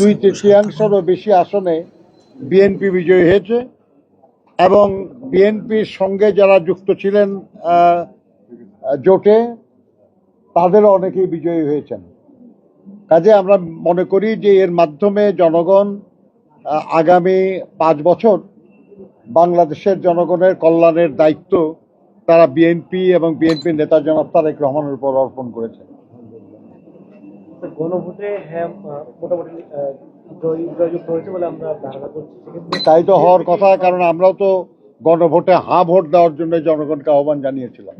দুই তৃতীয়াংশেরও বেশি আসনে বিএনপি বিজয়ী হয়েছে এবং বিএনপির সঙ্গে যারা যুক্ত ছিলেন জোটে তাদেরও অনেকেই বিজয়ী হয়েছেন। কাজে আমরা মনে করি যে এর মাধ্যমে জনগণ আগামী পাঁচ বছর বাংলাদেশের জনগণের কল্যাণের দায়িত্ব তারা বিএনপি এবং বিএনপির নেতা জনাব তারেক রহমানের উপর অর্পণ করেছে। গণভোটে হ্যাঁ মোটামুটি জয়যুক্ত হয়েছে বলে আমরা ধারণা করছি। তাই তো হওয়ার কথা কারণ আমরাও তো গণভোটে হাঁ ভোট দেওয়ার জন্য জনগণকে আহ্বান জানিয়েছিলাম।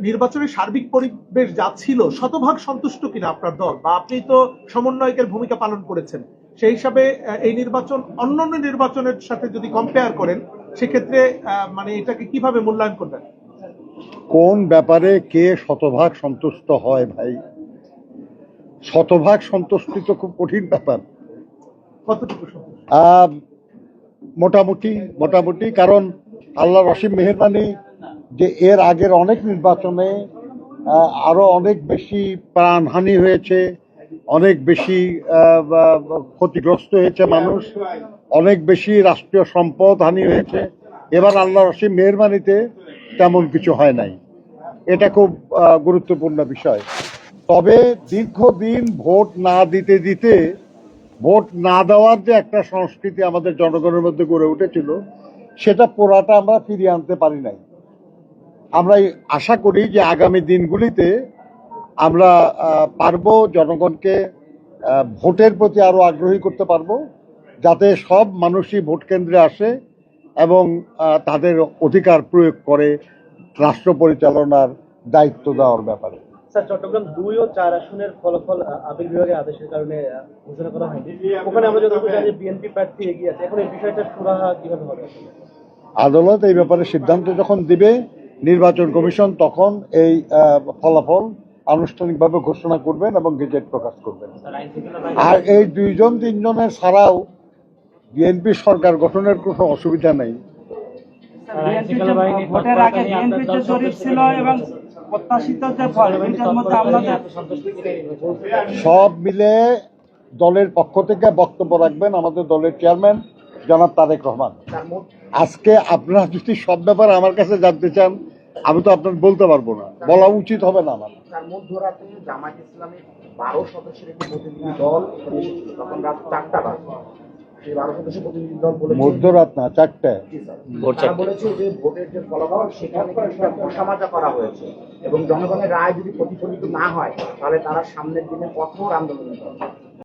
নির্বাচনের সার্বিক পরিবেশ যা ছিল শতভাগ সন্তুষ্ট কিনা আপনার দল? বা আপনি তো সমন্বয়কের ভূমিকা পালন করেছেন। সেই হিসাবে এই নির্বাচন অন্যান্য নির্বাচনের সাথে যদি কম্পেয়ার করেন সেক্ষেত্রে আহ, মানে এটাকে কীভাবে মূল্যায়ন করবেন? কোন ব্যাপারে কে শতভাগ সন্তুষ্ট হয় ভাই? শতভাগ সন্তুষ্টি তো খুব কঠিন ব্যাপার। মোটামুটি মোটামুটি কারণ আল্লাহ রসিম মেহরবানি যে এর আগের অনেক নির্বাচনে আহ, আরও অনেক বেশি প্রাণহানি হয়েছে অনেক বেশি ক্ষতিগ্রস্ত হয়েছে মানুষ অনেক বেশি রাষ্ট্রীয় সম্পদ হানি হয়েছে। এবার আল্লাহ রসিম মেহরবানিতে তেমন কিছু হয় নাই। এটা খুব গুরুত্বপূর্ণ বিষয়। তবে দীর্ঘদিন ভোট না দিতে দিতে, ভোট না দেওয়ার যে একটা সংস্কৃতি আমাদের জনগণের মধ্যে গড়ে উঠেছিল, সেটা পোড়াটা আমরা ফিরিয়ে আনতে পারি নাই। আমরা আশা করি যে আগামী দিনগুলিতে আমরা পারব জনগণকে ভোটের প্রতি আরও আগ্রহী করতে পারব, যাতে সব মানুষই ভোট কেন্দ্রে আসে এবং তাদের অধিকার প্রয়োগ করে রাষ্ট্র পরিচালনার দায়িত্ব দেওয়ার ব্যাপারে। স্যার চট্টগ্রাম দুই ও চার আসনের ফলাফল আপিল বিভাগের আদেশের কারণে ঘোষণা করা হয়নি। ওখানে আমরা যতটুকু জানি বিএনপি প্রার্থী এগিয়ে আছে। এখন এই বিষয়টা সুরাহা কীভাবে হবে? আদালত এই ব্যাপারে সিদ্ধান্ত যখন দিবে নির্বাচন কমিশন তখন এই ফলাফল আনুষ্ঠানিকভাবে ঘোষণা করবেন এবং গেজেট প্রকাশ করবেন। আর এই দুইজন তিনজনের ছাড়াও বিএনপি সরকার গঠনের কোনো অসুবিধা নেই। ভোটের আগে বিএনপি ছিল এবং প্রত্যাশিত যে ফল দুইটার মধ্যে আমাদের সব মিলে দলের পক্ষ থেকে বক্তব্য রাখবেন আমাদের দলের চেয়ারম্যান জনাব তারেক রহমান। আজকে আপনারা যদি সব ব্যাপারে আমার কাছে জানতে চান আমি তো আপনার বলতে পারব না। বলা উচিত হবে না আমার। জামায়াত ইসলামের বারো সদস্যের একটি প্রতিনিধি দল তখন রাত চারটা বাজে। সেই বারো সদস্য প্রতিনিধি দল বলেছে মধ্যরাত না চারটায় বলেছে যে ভোটের যে ফলাফল সেখানে কিছুটা ঘোষামাজা করা হয়েছে। এবং জনগণের রায় যদি প্রতিফলিত না হয় তাহলে তারা সামনের দিনে কঠোর আন্দোলন করবে